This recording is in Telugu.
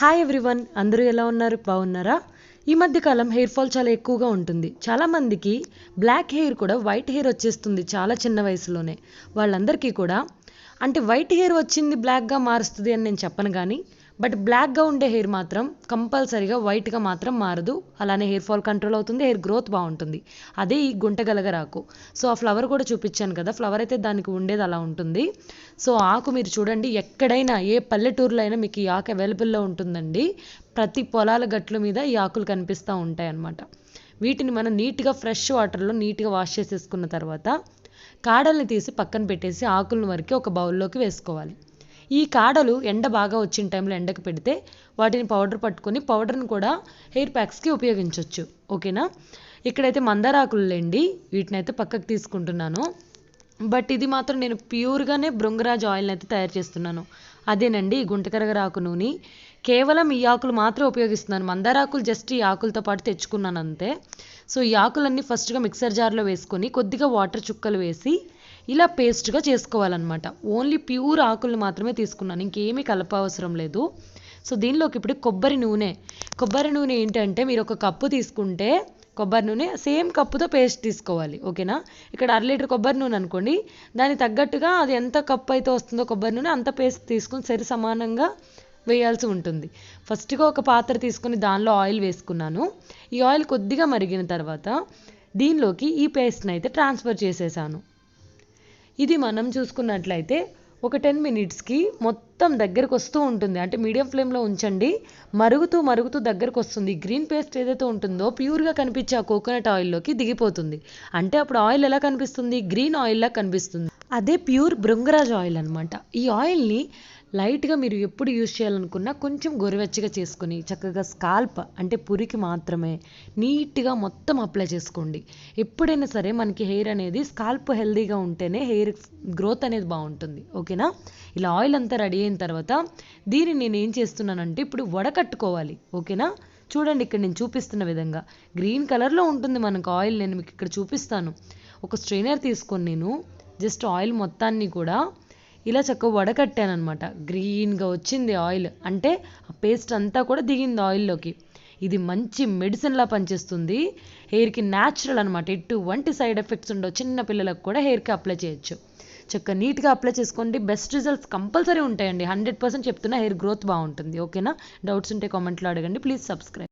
హాయ్ ఎవ్రీవన్ అందరూ ఎలా ఉన్నారు? బాగున్నారా? ఈ మధ్యకాలం హెయిర్ ఫాల్ చాలా ఎక్కువగా ఉంటుంది. చాలామందికి బ్లాక్ హెయిర్ కూడా వైట్ హెయిర్ వచ్చేస్తుంది చాలా చిన్న వయసులోనే. వాళ్ళందరికీ కూడా. అంటే వైట్ హెయిర్ వచ్చింది బ్లాక్గా మారుస్తుంది అని నేను చెప్పను కానీ బట్ బ్లాక్గా ఉండే హెయిర్ మాత్రం కంపల్సరీగా వైట్గా మాత్రం మారదు. అలానే హెయిర్ ఫాల్ కంట్రోల్ అవుతుంది హెయిర్ గ్రోత్ బాగుంటుంది. అదే ఈ గుంటగలగరాకు సో ఆ ఫ్లవర్ కూడా చూపించాను కదా ఫ్లవర్ అయితే దానికి ఉండేది అలా ఉంటుంది. సో ఆకు మీరు చూడండి ఎక్కడైనా ఏ పల్లెటూరులో అయినా మీకు ఈ ఆకు అవైలబుల్లో ఉంటుందండి. ప్రతి పొలాల గట్ల మీద ఈ ఆకులు కనిపిస్తూ ఉంటాయి అన్నమాట. వీటిని మనం నీట్గా ఫ్రెష్ వాటర్లో నీట్గా వాష్ చేసేసుకున్న తర్వాత కాడల్ని తీసి పక్కన పెట్టేసి ఆకులను వరకు ఒక బౌల్లోకి వేసుకోవాలి. ఈ కాడలు ఎండ బాగా వచ్చిన టైంలో ఎండకు పెడితే వాటిని పౌడర్ పట్టుకొని పౌడర్ని కూడా హెయిర్ ప్యాక్స్కి ఉపయోగించవచ్చు ఓకేనా? ఇక్కడైతే మందారాకులు లేండి. వీటిని అయితే పక్కకు తీసుకుంటున్నాను. బట్ ఇది మాత్రం నేను ప్యూర్గానే బృంగరాజ్ ఆయిల్ని అయితే తయారు చేస్తున్నాను. అదేనండి ఈ గుంటకరగరాకు నూనె. కేవలం ఈ ఆకులు మాత్రమే ఉపయోగిస్తున్నాను. మందారాకులు జస్ట్ ఈ ఆకులతో పాటు తెచ్చుకున్నాను అంతే. సో ఈ ఆకులన్నీ ఫస్ట్గా మిక్సర్ జార్లో వేసుకొని కొద్దిగా వాటర్ చుక్కలు వేసి ఇలా పేస్ట్గా చేసుకోవాలన్నమాట. ఓన్లీ ప్యూర్ ఆకులు మాత్రమే తీసుకున్నాను. ఇంకేమీ కలప అవసరం లేదు. సో దీనిలోకి ఇప్పుడు కొబ్బరి నూనె. కొబ్బరి నూనె ఏంటంటే మీరు ఒక కప్పు తీసుకుంటే కొబ్బరి నూనె సేమ్ కప్పుతో పేస్ట్ తీసుకోవాలి. ఓకేనా ఇక్కడ అర లీటర్ కొబ్బరి నూనె అనుకోండి. దానికి తగ్గట్టుగా అది ఎంత కప్పు అయితే వస్తుందో కొబ్బరి నూనె అంత పేస్ట్ తీసుకుని సరి సమానంగా వేయాల్సి ఉంటుంది. ఫస్ట్గా ఒక పాత్ర తీసుకొని దానిలో ఆయిల్ వేసుకున్నాను. ఈ ఆయిల్ కొద్దిగా మరిగిన తర్వాత దీనిలోకి ఈ పేస్ట్ని అయితే ట్రాన్స్ఫర్ చేసేసాను. ఇది మనం చూసుకున్నట్లయితే ఒక టెన్ మినిట్స్కి మొత్తం దగ్గరకు వస్తూ ఉంటుంది. అంటే మీడియం ఫ్లేమ్లో ఉంచండి. మరుగుతూ మరుగుతూ దగ్గరకు వస్తుంది. గ్రీన్ పేస్ట్ ఏదైతే ఉంటుందో ప్యూర్గా కనిపించే ఆ కోకోనట్ ఆయిల్లోకి దిగిపోతుంది. అంటే అప్పుడు ఆయిల్ ఎలా కనిపిస్తుంది? గ్రీన్ ఆయిల్లా కనిపిస్తుంది. అదే ప్యూర్ బృంగరాజ్ ఆయిల్ అనమాట ఈ ఆయిల్ని లైట్గా మీరు ఎప్పుడు యూజ్ చేయాలనుకున్నా కొంచెం గోరువెచ్చగా చేసుకొని చక్కగా స్కాల్ప్ అంటే పురికి మాత్రమే నీట్గా మొత్తం అప్లై చేసుకోండి. ఎప్పుడైనా సరే మనకి హెయిర్ అనేది స్కాల్ప్ హెల్దీగా ఉంటేనే హెయిర్ గ్రోత్ అనేది బాగుంటుంది. ఓకేనా? ఇలా ఆయిల్ అంతా రెడీ అయిన తర్వాత దీన్ని నేను ఏం చేస్తున్నానంటే ఇప్పుడు వడకట్టుకోవాలి ఓకేనా? చూడండి ఇక్కడ నేను చూపిస్తున్న విధంగా. గ్రీన్ కలర్లో ఉంటుంది మనకు ఆయిల్. నేను మీకు ఇక్కడ చూపిస్తాను. ఒక స్ట్రైనర్ తీసుకొని నేను జస్ట్ ఆయిల్ మొత్తాన్ని కూడా ఇలా చక్కగా వడకట్టాను అనమాట గ్రీన్గా వచ్చింది ఆయిల్ అంటే ఆ పేస్ట్ అంతా కూడా దిగింది ఆయిల్లోకి ఇది మంచి మెడిసిన్లా పనిచేస్తుంది. హెయిర్కి న్యాచురల్ అనమాట ఎటువంటి సైడ్ ఎఫెక్ట్స్ ఉండవు. చిన్న పిల్లలకు కూడా హెయిర్కి అప్లై చేయొచ్చు. చక్కగా నీట్గా అప్లై చేసుకోండి. బెస్ట్ రిజల్ట్స్ కంపల్సరీ ఉంటాయండి. హండ్రెడ్ పర్సెంట్ చెప్తున్నా హెయిర్ గ్రోత్ బాగుంటుంది. ఓకేనా డౌట్స్ ఉంటే కామెంట్లో అడగండి. Please subscribe